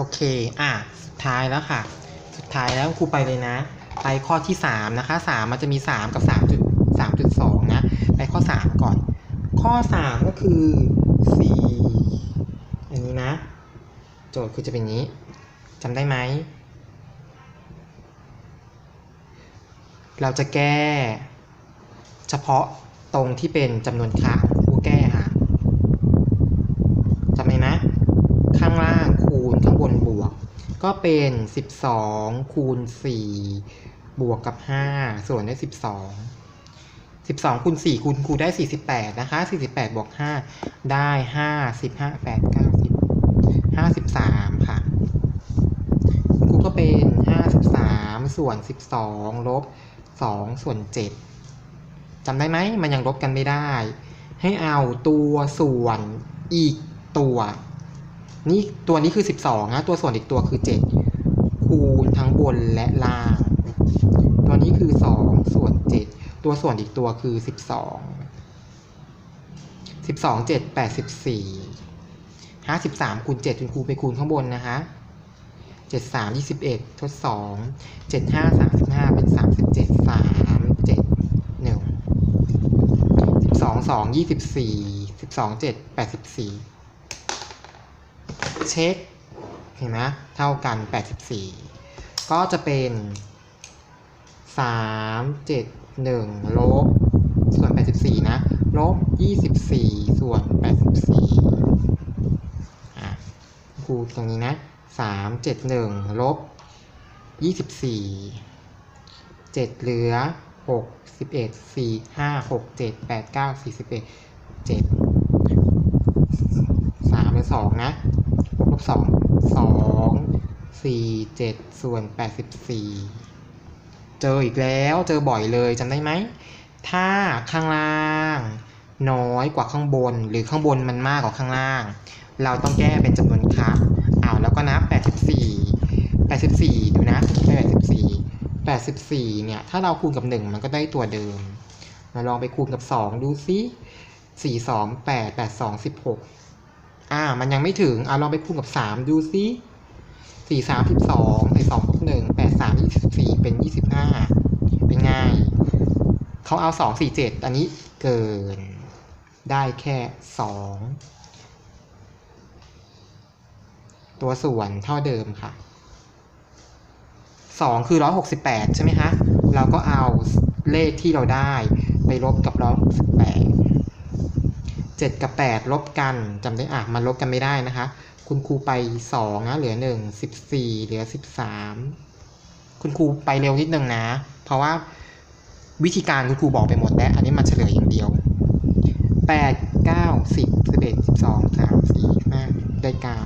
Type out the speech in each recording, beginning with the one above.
โอเค อะสุดท้ายแล้วค่ะ สุดท้ายแล้วครูไปเลยนะ ไปข้อที่ 3 นะคะ 3 มันจะมี 3 กับ 3 3.2 นะ ไปข้อ 3 ก่อน ข้อ 3 ก็คือ 4 อันนี้นะ โจทย์คือจะเป็นนี้จำได้ไหม เราจะแก้ เฉพาะตรงที่เป็นจำนวนค่าครูแก้ค่ะจำไหมนะ ข้างล่างคูณข้างบนบว ก็เป็น 12 คูณ 4 บวกกับ 5 ส่วนได้12 12 คูณ 4 คูณคูณได้ 48 นะคะ 48 บวก 5 ได้5 15 8 9 10 53 ค่ะคูณก็เป็น 53 ส่วน 12 ลบ 2 ส่วน 7จำได้ไหม มันยังลบกันไม่ได้ ให้เอาตัวส่วนอีกตัว นี่ตัวนี้คือ 12นะตัวส่วนอีกตัวคือ 7 คูณทั้งบนและล่าง ตัวนี้คือ 2 ส่วน 7 ตัวส่วนอีกตัวคือ 12 12 7 84 53คูณ7คุณครูไปคูณข้างบนนะคะ7 3 21 ทด 2 7 5 35 เป็น 37 3 7 1 12 2 24 12 7 84 เช็คเห็นไหมเท่ากัน 84 ก็จะเป็น 3 7 1ลบส่วน 84 นะลบ 24 ส่วน 84 อะครูตรงนี้นะ 3 7 1ลบ 24 7 เหลือ 6 11 4 5 6 7 8 9 41 7 3เป็น2นะ บวกลบ2 2 4 7ส่วน84เจออีกแล้วเจอบ่อยเลยจำได้ไหม ถ้าข้างล่างน้อยกว่าข้างบนหรือข้างบนมันมากกว่าข้างล่าง เราต้องแก้เป็นจำนวนครับอ้าวแล้วก็นับ 84 84 ดูนะ 84 84 เนี่ย ถ้าเราคูณกับ 1 มันก็ได้ตัวเดิม เราลองไปคูณกับ 2 ดูซิ 4 2 8 8 2 16 อ่า มันยังไม่ถึง อ่าลองไปคูณกับ3ดูซิ4 3 12 4 2ลบ1 8 3 24เป็น25เป็นไงเขาเอา2 4 7อันนี้เกินได้แค่2ตัวส่วนเท่าเดิมค่ะสองคือร้อยหกสิบแปดใช่ไหมคะ เราก็เอาเลขที่เราได้ไปลบกับร้อยหกสิบแปด เจ็ดกับแปดลบกันจำได้อะมันลบกันไม่ได้นะคะ คุณครูไปสองนะเหลือหนึ่งสิบสี่เหลือสิบสามคุณครูไปเร็วนิดนึงนะ เพราะว่าวิธีการคุณครูบอกไปหมดแล้ว อันนี้มาเฉลยอย่างเดียวแปดเก้าสิบสิบเอ็ดสิบสองสามสี่ห้าได้เก้า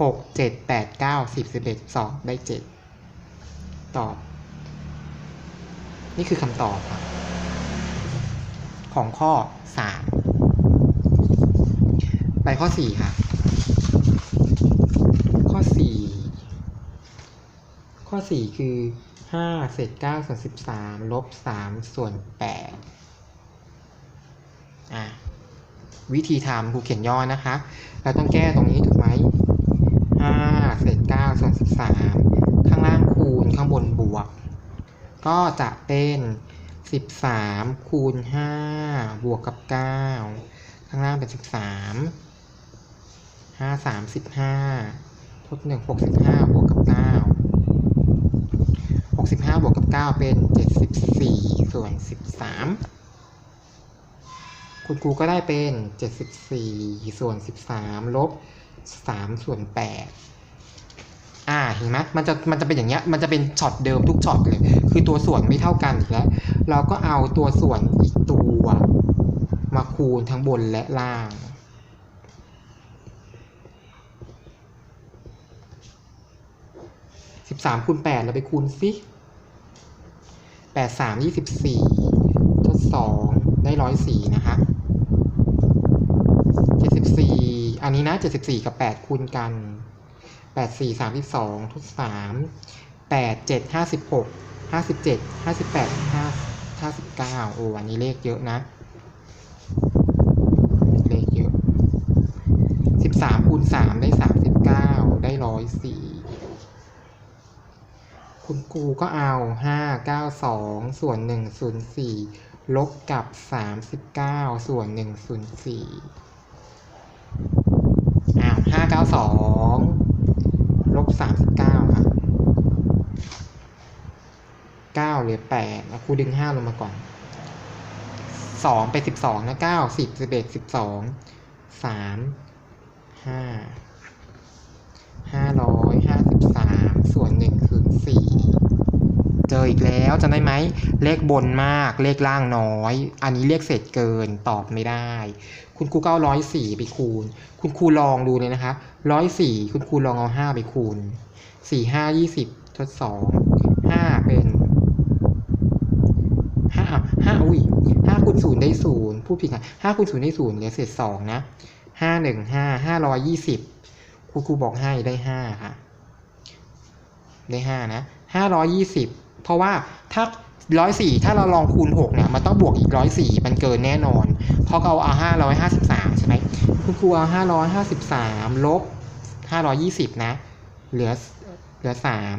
หกเจ็ดแปดเก้าสิบสิบเอ็ดสองได้เจ็ดตอบ นี่คือคำตอบครับ ของข้อ 3 ไปข้อ 4 ค่ะ ข้อ 4 ข้อ 4 คือ 5 เศษ 9 ส่วน 13 ลบ 3 ส่วน 8 อะ วิธีทำครูเขียนย่อนะคะ เราต้องแก้ตรงนี้ถูกไหม5เศษ 9 ส่วน 13 ข้างล่างคูณข้างบนบวก ก็จะเป็น 13คูณ5บวกกับ9ข้างล่างเป็น13 5 3 15ทด1 65บวกกับ9 65บวกกับ9เป็น74ส่วน13คุณครูก็ได้เป็น74ส่วน13ลบ3ส่วน8 อ่าเห็นไหมมันจะมันจะเป็นอย่างเงี้ยมันจะเป็นช็อตเดิมทุกช็อตเลย คือตัวส่วนไม่เท่ากันอีกแล้ว เราก็เอาตัวส่วนอีกตัว มาคูณทั้งบนและล่าง สิบสามคูณแปดเราไปคูณสิแปดสามยี่สิบสี่ทดสองได้ร้อยสี่นะคะเจ็ดสิบสี่อันนี้นะเจ็ดสิบสี่กับแปดคูณกัน แปดสี่สามสิบสองทดสามแปดเจ็ดห้าสิบหกห้าสิบเจ็ดห้าสิบแปดห้าห้าสิบเก้าโอ้อันนี้เลขเยอะนะ เลขเยอะสิบสามคูณสามได้สามสิบเก้าได้ร้อยสี่คุณครูก็เอาห้าเก้าสองส่วนหนึ่งศูนย์สี่ลบกับสามสิบเก้าส่วนหนึ่งศูนย์สี่อ้าวห้าเก้าสอง ลบสามสิบเก้าค่ะเก้าเหลือแปดแล้วครูดึงห้าลงมาก่อนสองไปสิบสองนะเก้าสิบสิบเอ็ดสิบสองสามห้าห้าร้อยห้าสิบสามส่วนหนึ่งคือสี่ เจออีกแล้วจำได้ไหม เลขบนมาก เลขล่างน้อย อันนี้เลขเศษเกินตอบไม่ได้ คุณครูก็เอาร้อยสี่ไปคูณ คุณครูลองดูเลยนะคะร้อยสี่คุณครูลองเอาห้าไปคูณสี่ห้ายี่สิบทดสองห้าเป็นห้าห้าอุ้ยห้าคูณศูนย์ได้ศูนย์พูดผิดค่ะห้าคูณศูนย์ได้ศูนย์เหลือเศษสองนะห้าหนึ่งห้าห้าร้อยยี่สิบครูครูบอกให้ได้ห้าค่ะ ได้ห้านะห้าร้อยยี่สิบ เพราะว่าถ้าร้อยสี่ถ้าเราลองคูณหกเนี่ยมันต้องบวกอีกร้อยสี่มันเกินแน่นอน เพราะเราเอาห้าร้อยห้าสิบสามใช่ไหมคุณครูเอาห้าร้อยห้าสิบสามลบห้าร้อยี่สิบนะ เหลือเหลือสาม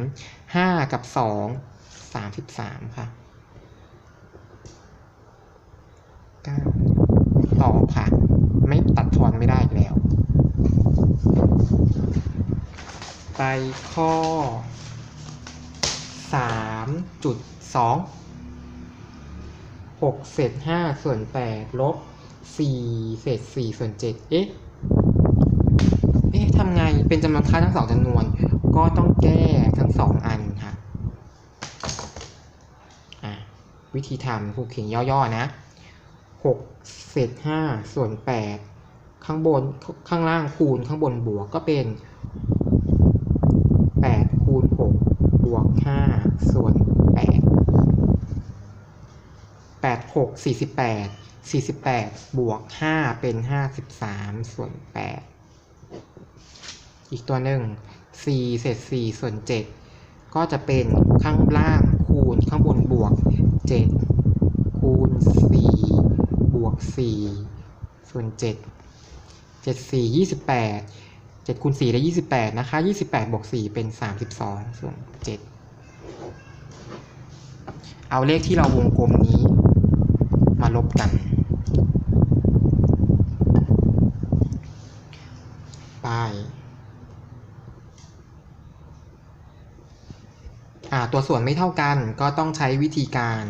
ห้ากับสองสามสิบสามค่ะเก้าตอค่ะ ไม่ตัดทอนไม่ได้แล้ว ไปข้อ สามจุดสองหกเศษห้าส่วนแปดลบสี่เศษสี่ส่วนเจ็ดเอ๊ะ เอ๊ะทำไงเป็นจำนวนค่าทั้งสองจำนวน ก็ต้องแก้ทั้งสองอันค่ะวิธีทำครูเขียนย่อๆนะหกเศษห้าส่วนแปดข้างบนข้างล่างคูณข้างบนบวกก็เป็นแปดคูณหกบวกห้าส่วนแปดแปด หกสี่สิบแปดสี่สิบแปดบวกห้าเป็นห้าสิบสามส่วนแปดอีกตัวหนึ่ง4เศษ4ส่วน7ก็จะเป็นข้างล่างคูณข้างบนบวก7คูณ4บวก4ส่วน7 7 4 28 7คูณ4ได้28นะคะ28บแปดบวก4เป็น32ส่วน7เอาเลขที่เราวงกลมนี้ มาลบกัน ไป ตัวส่วนไม่เท่ากันก็ต้องใช้วิธีการ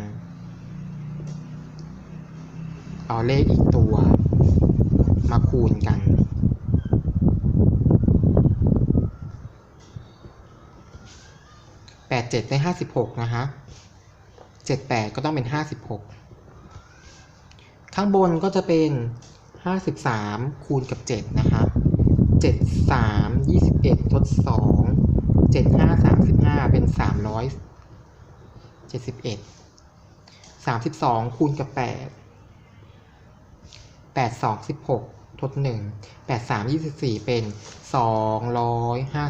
เอาเลขอีกตัว มาคูณกันแปดเจ็ดได้ห้าสิบหกนะคะเจ็ดแปดก็ต้องเป็นห้าสิบหก ข้างบนก็จะเป็นห้าสิบสามคูณกับเจ็ดนะคะเจ็ดสามยี่สิบเอ็ดทดสองเจ็ดห้าสามสิบห้าเป็นสามร้อยเจ็ดสิบเอ็ดสามสิบสองคูณกับแปดแปดสองสิบหกทดหนึ่งแปดสามยี่สิบสี่เป็นสองร้อยห้า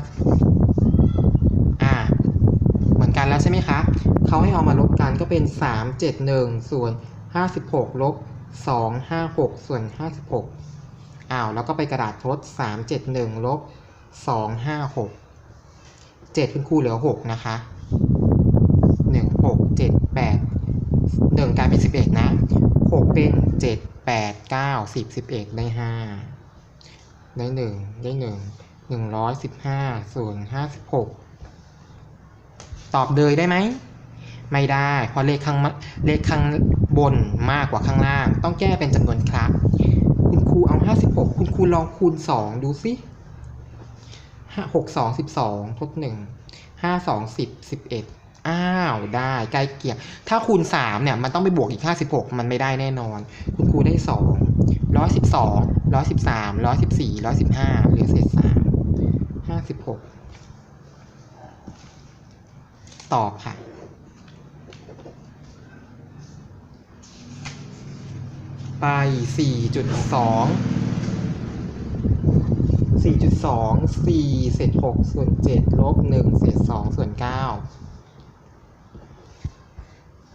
อ่า เหมือนกันแล้วใช่ไหมคะ เขาให้เอามาลบกันก็เป็นสามเจ็ดหนึ่งส่วนห้าสิบหกลบ สองห้าหกส่วนห้าสิบหกอ้าวแล้วก็ไปกระดาษทดสามเจ็ดหนึ่งลบสองห้าหกเจ็ดคุณครูเหลือหกนะคะหนึ่งหกเจ็ดแปดหนึ่งกลายเป็นสิบเอ็ดนะหกเป็นเจ็ดแปดเก้าสิบสิบเอ็ดได้ห้าได้หนึ่งได้หนึ่งหนึ่งร้อยสิบห้าส่วนห้าสิบหกตอบเลยได้ไหม ไม่ได้ เพราะเลขข้างมเลขข้างบนมากกว่าข้างล่าง ต้องแก้เป็นจำนวนครั้งคุณครูเอา 56 คุณครูลองคูณ 2 ดูสิห้าหกสองสิบสองทดหนึ่งห้าสองสิบสิบเอ็ดอ้าวได้ใกล้เคียง ถ้าคูณสามเนี่ย มันต้องไปบวกอีกห้าสิบหกมันไม่ได้แน่นอน คุณครูได้สองร้อยสิบสองร้อยสิบสามร้อยสิบสี่ร้อยสิบห้าเหลือเศษสามห้าสิบหกตอบค่ะ ไป 4.2 4.2 4เศษ6ส่วน7ลบ1เศษ2ส่วน9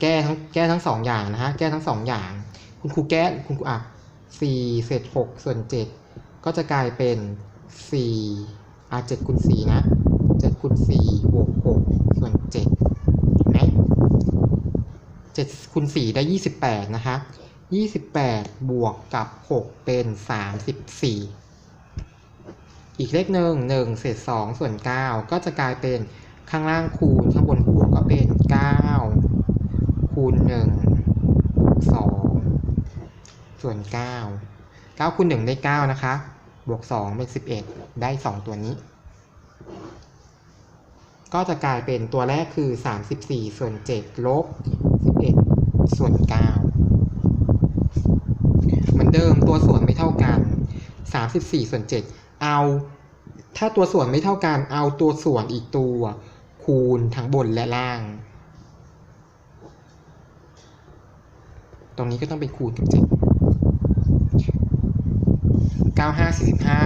แก้ทั้งแก้ทั้งสองอย่างนะฮะ แก้ทั้งสองอย่าง คุณครูแก้คุณครูอะ4เศษ6ส่วน7ก็จะกลายเป็น4อ่าเจ็ดคูณสี่นะเจ็ดคูณสี่บวกหกส่วนเจ็ดเห็นไหมเจ็ดคูณสี่ได้ยี่สิบแปดนะคะ ยี่สิบแปดบวกกับหกเป็นสามสิบสี่อีกเลขหนึ่งหนึ่งเศษสองส่วนเก้าก็จะกลายเป็นข้างล่างคูณข้างบนบวกก็เป็นเก้าคูณหนึ่งสองส่วนเก้าเก้าคูณหนึ่งได้เก้านะคะ บวกสองเป็นสิบเอ็ดได้สองตัวนี้ ก็จะกลายเป็นตัวแรกคือสามสิบสี่ส่วนเจ็ดลบสิบเอ็ดส่วนเก้า อนเดิม ตัวส่วนไม่เท่ากันสามสิบสี่ส่วนเจ็ดเอา ถ้าตัวส่วนไม่เท่ากัน เอาตัวส่วนอีกตัว คูณทั้งบนและล่าง ตรงนี้ก็ต้องเป็นคูณกับเจ็ดเก้าห้าสี่สิบห้า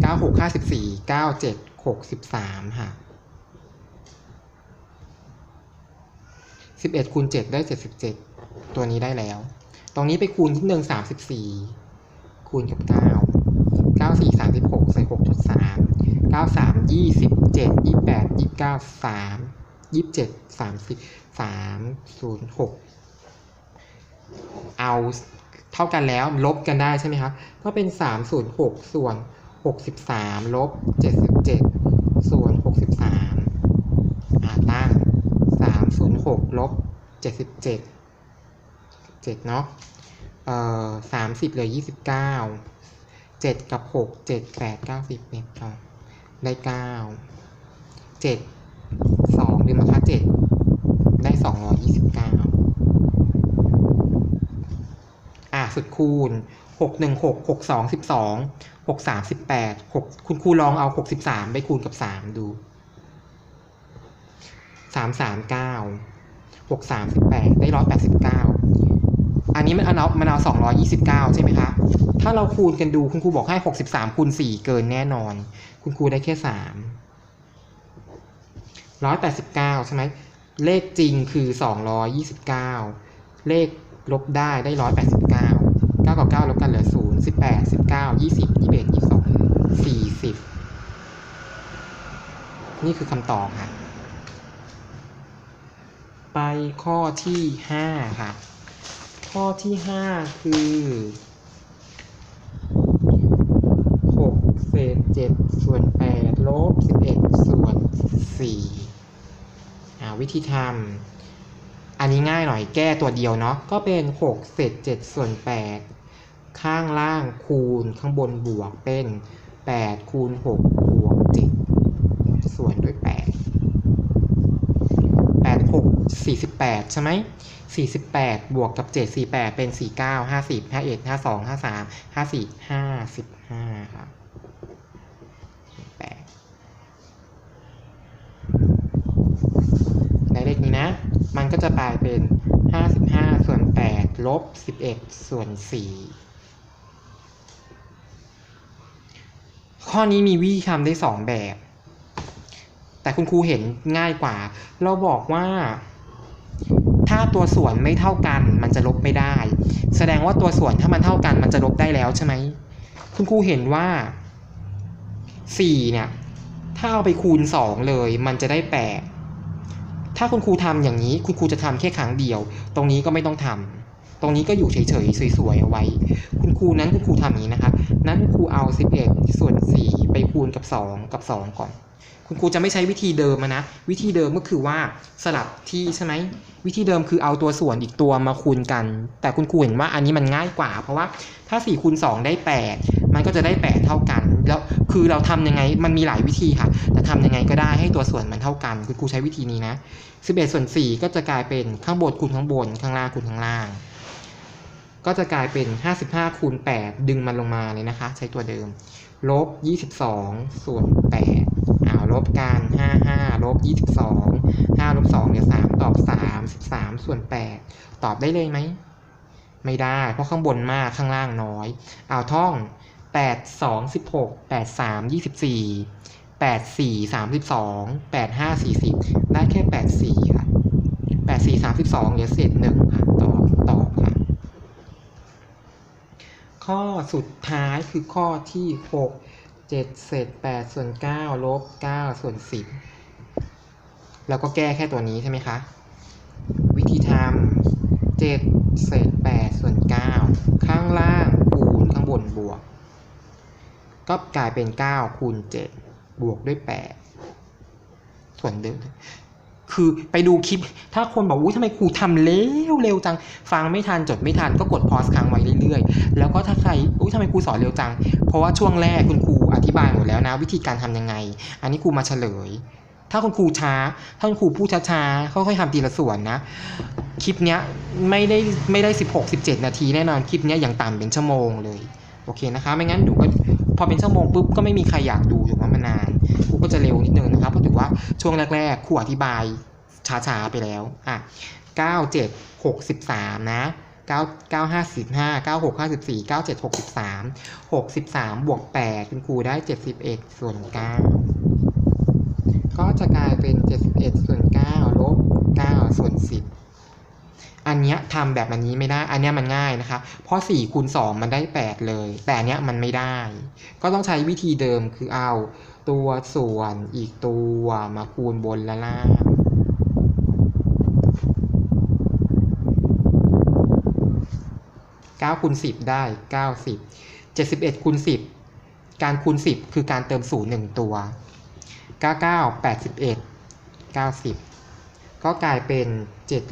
เก้าหกห้าสิบสี่เก้าเจ็ดหกสิบสามค่ะสิบเอ็ดคูณเจ็ดได้เจ็ดสิบเจ็ดตัวนี้ได้แล้ว ตรงนี้ไปคูณที่หนึ่งสามสิบสี่คูณกับเก้าเก้าสี่สามสิบหกใส่หกจุดสามเก้าสามยี่สิบเจ็ดยี่แปดยี่เก้าสามยี่สิบเจ็ดสามสิบสามศูนย์หกเอาเท่ากันแล้วลบกันได้ใช่ไหมครับ ก็เป็นสามศูนย์หกส่วนหกสิบสามลบเจ็ดสิบเจ็ดส่วนหกสิบสามอ่าตั้งสามศูนย์หกลบเจ็ดสิบ เจ็ดเนาะเอ่อสามสิบเหลือยี่สิบเก้าเจ็ดกับหกเจ็ดแปดเก้าสิบเนี่ยเอาได้เก้าเจ็ดสองดึงมาค่าเจ็ดได้สองร้อยยี่สิบเก้าอะสุดคูณหกหนึ่งหกหกสองสิบสองหกสามสิบแปดหกคุณครูลองเอาหกสิบสามไปคูณกับสามดูสามสามเก้าหกสามสิบแปดได้ร้อยแปดสิบเก้า อันนี้มันเอามันเอาสองร้อยี่สิบเก้าใช่ไหมคะ ถ้าเราคูณกันดูคุณครูบอกให้หกสิบสามคูณสี่เกินแน่นอน คุณครูได้แค่สามร้อยแปดสิบเก้าใช่ไหมเลขจริงคือสองร้อยี่สิบเก้าเลขลบได้ได้ร้อยแปดสิบเก้าเก้ากับเก้าลบกันเหลือศูนย์สิบแปดสิบเก้ายี่สิบยี่สิบเอ็ดยี่สิบสองสี่สิบนี่คือคำตอบค่ะ ไปข้อที่ห้าค่ะ ข้อที่ห้าคือหกเศษเจ็ดส่วนแปดลบสิบเอ็ดส่วนสี่อ่าวิธีทำอันนี้ง่ายหน่อยแก้ตัวเดียวเนาะก็เป็นหกเศษเจ็ดส่วนแปดข้างล่างคูณข้างบนบวกเป็นแปดคูณหกบวกเจ็ดส่วนด้วยแปด 48 ใช่ไหม48 บวกกับ 748 เป็น 49 50 51 52 53 54 55 ครับ8ในเลขนี้นะ มันก็จะกลายเป็น 55 ส่วน 8 ลบ 11 ส่วน 4 ข้อนี้มีวิธีทำได้ 2 แบบ แต่คุณครูเห็นง่ายกว่า เราบอกว่า ถ้าตัวส่วนไม่เท่ากันมันจะลบไม่ได้ แสดงว่าตัวส่วนถ้ามันเท่ากันมันจะลบได้แล้วใช่ไหมคุณครูเห็นว่าสี่เนี่ยถ้าเอาไปคูณสองเลยมันจะได้แปดถ้าคุณครูทำอย่างนี้คุณครูจะทำแค่ครั้งเดียว ตรงนี้ก็ไม่ต้องทำตรงนี้ก็อยู่เฉยๆสวยๆเอาไว้ คุณครูนั้นคุณครูทำอย่างนี้นะครับนั้นคุณครูเอาสิบเอ็ดส่วนสี่ไปคูณกับสองกับสองก่อน คุณครูจะไม่ใช้วิธีเดิมนะวิธีเดิมก็คือว่าสลับที่ใช่ไหมวิธีเดิมคือเอาตัวส่วนอีกตัวมาคูณกัน แต่คุณครูเห็นว่าอันนี้มันง่ายกว่า เพราะว่าถ้า4คูณ2ได้ 8 มันก็จะได้ 8 เท่ากัน แล้วคือเราทำยังไงมันมีหลายวิธีค่ะแต่ทำยังไงก็ได้ให้ตัวส่วนมันเท่ากัน คุณครูใช้วิธีนี้นะ11ส่วน4ก็จะกลายเป็นข้างบนคูณข้างบนข้างล่างคูณข้างล่าง ก็จะกลายเป็น 55คูณ8ดึงมันลงมาเลยนะคะ ใช้ตัวเดิมลบ22ส่วน8 ลบกันห้าห้าลบยี่สิบสองห้าลบสองเหลือสามตอบสามสิบสามส่วนแปดตอบได้เลยไหม ไม่ได้ เพราะข้างบนมากข้างล่างน้อย เอาท่องแปดสองสิบหกแปดสามยี่สิบสี่แปดสี่สามสิบสองแปดห้าสี่สิบได้แค่แปดสี่ค่ะแปดสี่สามสิบสองเหลือเศษหนึ่งค่ะตอบตอบค่ะ ข้อสุดท้ายคือข้อที่หก 7เศษ8ส่วน9ลบ9ส่วน10 แล้วก็แก้แค่ตัวนี้ใช่ไหมคะ วิธีทำ7เศษ8ส่วน9ข้างล่างคูณข้างบนบวก ก็กลายเป็น 9 คูณ 7 บวกด้วย 8 ส่วนเดิม คือไปดูคลิป ถ้าคนบอกอุ้ยทำไมครูทำเร็วเร็วจัง ฟังไม่ทันจดไม่ทันก็กดพอสค้างไว้เรื่อยๆ แล้วก็ถ้าใครอุ้ยทำไมครูสอนเร็วจัง เพราะว่าช่วงแรกคุณครูอธิบายหมดแล้วนะ วิธีการทำยังไง อันนี้ครูมาเฉลย ถ้าคุณครูช้า ถ้าคุณครูพูดช้าๆค่อยๆทำทีละส่วนนะ คลิปเนี้ยไม่ได้ไม่ได้ 16 17 นาทีแน่นอน คลิปเนี้ยอย่างต่ำเป็นชั่วโมงเลย โอเคนะคะ ไม่งั้นดูก็ พอเป็นชั่วโมงปุ๊บก็ไม่มีใครอยากดูถูกไหมมันนานครูก็จะเร็วนิดนึงนะครับเพราะถือว่าช่วงแรกๆครูอธิบายช้าๆไปแล้วอะ9 7 63นะ9 9 55 9 6 54 9 7 63 63บวก8คุณครูได้71ส่วน9ก็จะกลายเป็น71ส่วน9ลบ9ส่วน10 อันเนี้ยทำแบบอันนี้ไม่ได้ อันเนี้ยมันง่ายนะคะ เพราะ4คูณ2มันได้ 8 เลย แต่อันเนี้ยมันไม่ได้ ก็ต้องใช้วิธีเดิมคือเอาตัวส่วนอีกตัวมาคูณบนและล่าง9คูณ10 ได้ 90 71คูณ10 การคูณ 10 คือการเติมศูนย์หนึ่งตัว 99 81 90 ก็กลายเป็น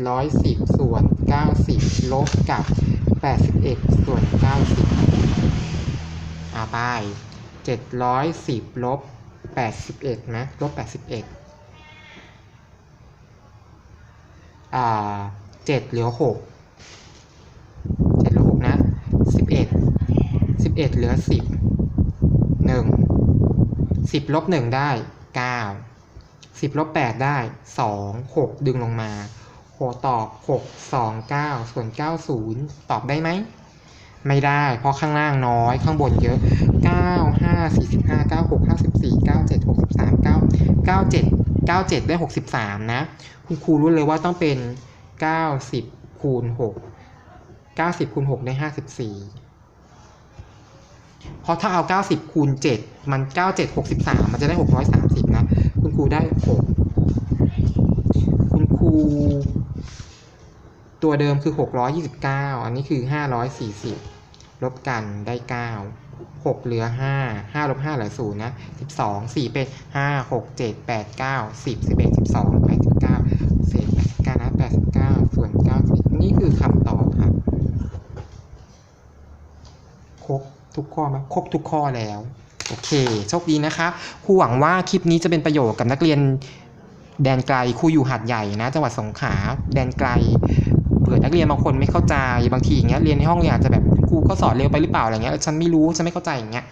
710 ส่วน 90 ลบกับ 81 ส่วน 90อ่าไป 710 ลบ 81 นะ ลบ 81 อ่า 7 เหลือ 6 7เหลือ 6 นะ 11 11 เหลือ 10 1 10 ลบ 1 ได้ 9 10ลบ8ได้ 2 6 ดึงลงมาโหตอบ 6 2 9 ส่วน 90 ตอบได้ไหม ไม่ได้ เพราะข้างล่างน้อย ข้างบนเยอะ 9 5 45 9 6 54 9 7 63 9 97 97 ได้ 63 นะ คุณครูรู้เลยว่าต้องเป็น 90 คูณ 6 90 คูณ 6 ได้ 54 เพราะถ้าเอา 90 คูณ 7 มัน 97 63 มันจะได้ 630 นะ รูได้6คุณครูตัวเดิมคือ 629 อันนี้คือ 540 ลบกันได้ 9 6 เหลือ 5 5ลบ5เหลือ0นะ12 4 เป็น 5 6 7 8 9 10 11 12 89เศษ89นะ89 ส่วน90นี่คือคำตอบครับ ครบทุกข้อไหมครบทุกข้อแล้ว โอเค โชคดีนะคะ ครูหวังว่าคลิปนี้จะเป็นประโยชน์กับนักเรียนแดนไกล ครูอยู่หาดใหญ่นะจังหวัดสงขลา แดนไกล เผื่อนักเรียนบางคนไม่เข้าใจ บางทีอย่างเงี้ย เรียนในห้องเรียนอาจจะแบบครูก็สอนเร็วไปหรือเปล่าอะไรเงี้ย ฉันไม่รู้ ฉันไม่เข้าใจอย่างเงี้ย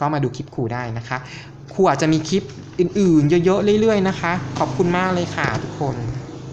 ก็มาดูคลิปครูได้นะคะ ครูอาจจะมีคลิปอื่นๆ เยอะๆ เรื่อยๆ นะคะ ขอบคุณมากเลยค่ะทุกคน